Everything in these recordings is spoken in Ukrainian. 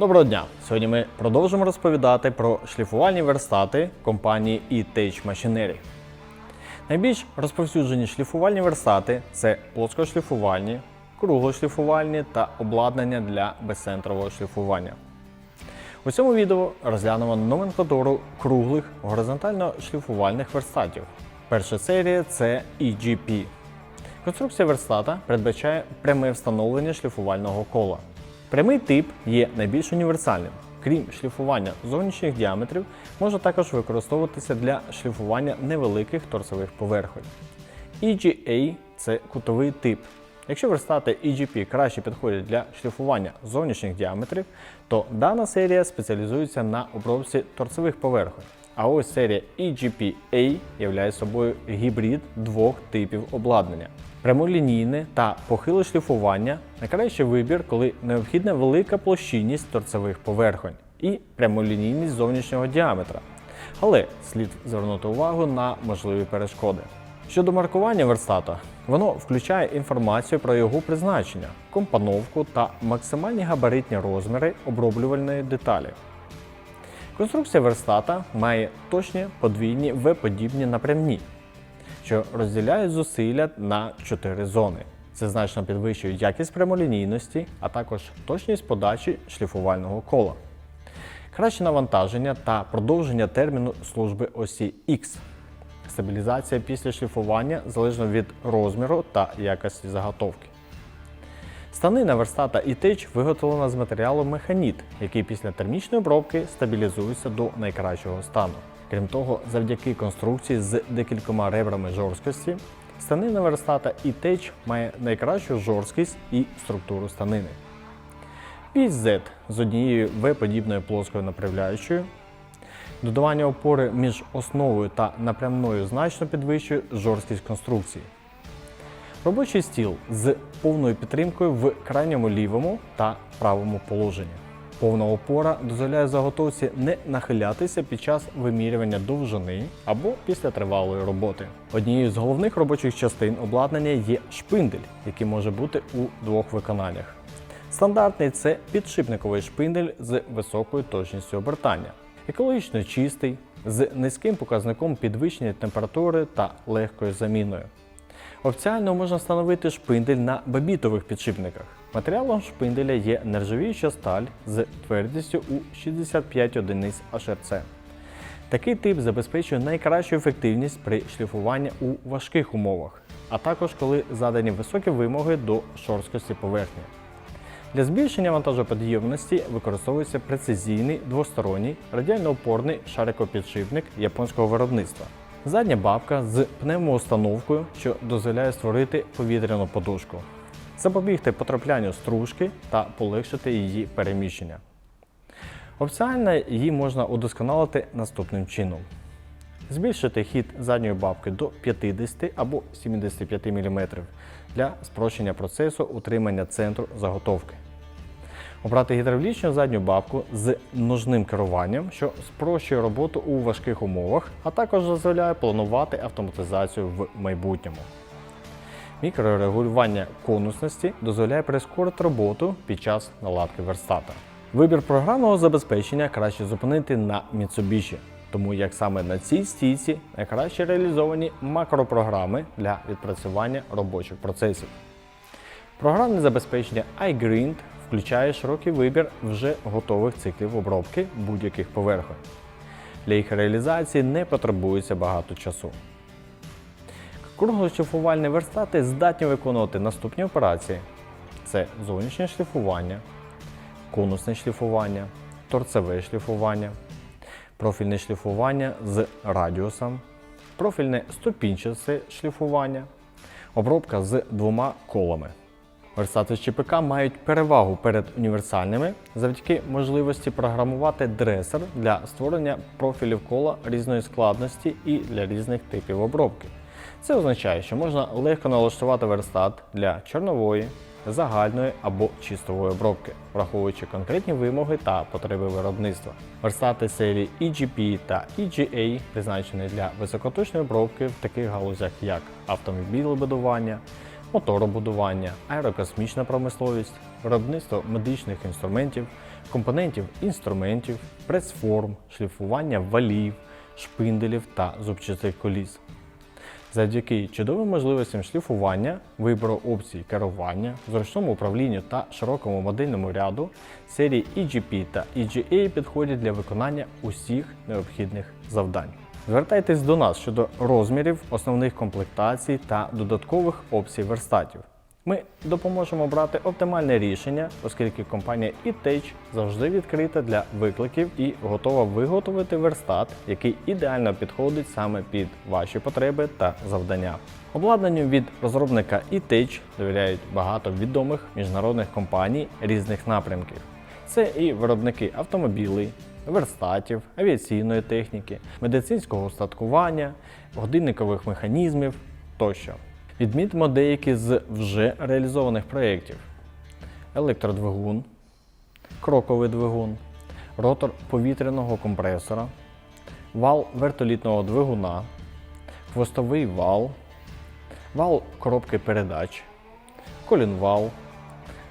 Доброго дня! Сьогодні ми продовжимо розповідати про шліфувальні верстати компанії E-Tech Machinery. Найбільш розповсюджені шліфувальні верстати це плоскошліфувальні, круглошліфувальні та обладнання для безцентрового шліфування. У цьому відео розглянемо номенклатуру круглих горизонтально шліфувальних верстатів. Перша серія це EGP. Конструкція верстата передбачає пряме встановлення шліфувального кола. Прямий тип є найбільш універсальним. Крім шліфування зовнішніх діаметрів, може також використовуватися для шліфування невеликих торцевих поверхонь. EGA це кутовий тип. Якщо верстати EGP краще підходять для шліфування зовнішніх діаметрів, то дана серія спеціалізується на обробці торцевих поверхонь. А ось серія EGP-A являє собою гібрид двох типів обладнання. Прямолінійне та похиле шліфування найкращий вибір, коли необхідна велика площинність торцевих поверхонь і прямолінійність зовнішнього діаметра. Але слід звернути увагу на можливі перешкоди. Щодо маркування верстата, воно включає інформацію про його призначення, компоновку та максимальні габаритні розміри оброблювальної деталі. Конструкція верстата має точні подвійні V-подібні напрямні, що розділяють зусилля на 4 зони. Це значно підвищує якість прямолінійності, а також точність подачі шліфувального кола. Краще навантаження та продовження терміну служби осі X. Стабілізація після шліфування залежно від розміру та якості заготовки. Станина верстата теч виготовлена з матеріалу механіт, який після термічної обробки стабілізується до найкращого стану. Крім того, завдяки конструкції з декількома ребрами жорсткості, станина верстата і теч має найкращу жорсткість і структуру станини. Піч Z з однією V-подібною плоскою направляючою. Додавання опори між основою та напрямною значно підвищує жорсткість конструкції. Робочий стіл з повною підтримкою в крайньому лівому та правому положенні. Повна опора дозволяє заготовці не нахилятися під час вимірювання довжини або після тривалої роботи. Однією з головних робочих частин обладнання є шпиндель, який може бути у двох виконаннях. Стандартний це підшипниковий шпиндель з високою точністю обертання, екологічно чистий, з низьким показником підвищення температури та легкою заміною. Опціально можна встановити шпиндель на бабітових підшипниках. Матеріалом шпинделя є нержавіюча сталь з твердістю у 65 одиниць HRC. Такий тип забезпечує найкращу ефективність при шліфуванні у важких умовах, а також коли задані високі вимоги до шорсткості поверхні. Для збільшення вантажоподйомності використовується прецизійний двосторонній радіально-опорний шарикопідшипник японського виробництва. Задня бабка з пневмоустановкою, що дозволяє створити повітряну подушку, запобігти потраплянню стружки та полегшити її переміщення. Опціально її можна удосконалити наступним чином. Збільшити хід задньої бабки до 50 або 75 мм для спрощення процесу утримання центру заготовки. Обрати гідравлічну задню бабку з ножним керуванням, що спрощує роботу у важких умовах, а також дозволяє планувати автоматизацію в майбутньому. Мікрорегулювання конусності дозволяє прискорити роботу під час наладки верстата. Вибір програмного забезпечення краще зупинити на Mitsubishi, тому як саме на цій стійці найкраще реалізовані макропрограми для відпрацювання робочих процесів. Програмне забезпечення iGrind включає широкий вибір вже готових циклів обробки будь-яких поверхонь. Для їх реалізації не потребується багато часу. Круглошліфувальні верстати здатні виконувати наступні операції: це зовнішнє шліфування, конусне шліфування, торцеве шліфування, профільне шліфування з радіусом, профільне ступінчасте шліфування, обробка з двома колами. Верстати з ЧПК мають перевагу перед універсальними завдяки можливості програмувати дресер для створення профілів кола різної складності і для різних типів обробки. Це означає, що можна легко налаштувати верстат для чорнової, загальної або чистової обробки, враховуючи конкретні вимоги та потреби виробництва. Верстати серії EGP та EGA призначені для високоточної обробки в таких галузях, як автомобілебудування, моторобудування, аерокосмічна промисловість, виробництво медичних інструментів, компонентів інструментів, прес-форм, шліфування валів, шпинделів та зубчастих коліс. Завдяки чудовим можливостям шліфування, вибору опцій керування, зручному управлінню та широкому модельному ряду, серії EGP та EGA підходять для виконання усіх необхідних завдань. Звертайтесь до нас щодо розмірів, основних комплектацій та додаткових опцій верстатів. Ми допоможемо обрати оптимальне рішення, оскільки компанія eTech завжди відкрита для викликів і готова виготовити верстат, який ідеально підходить саме під ваші потреби та завдання. Обладнанню від розробника eTech довіряють багато відомих міжнародних компаній різних напрямків. Це і виробники автомобілей, верстатів, авіаційної техніки, медицинського устаткування, годинникових механізмів тощо. Відмітимо деякі з вже реалізованих проєктів: електродвигун, кроковий двигун, ротор повітряного компресора, вал вертолітного двигуна, хвостовий вал, вал коробки передач, колінвал,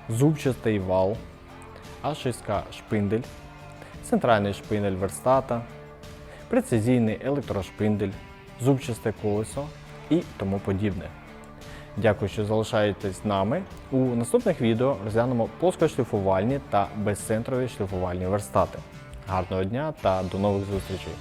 зубчастий вал, А6К шпиндель, центральний шпиндель верстата, прецизійний електрошпиндель, зубчасте колесо і тому подібне. Дякую, що залишаєтесь з нами. У наступних відео розглянемо плоскошліфувальні та безцентрові шліфувальні верстати. Гарного дня та до нових зустрічей!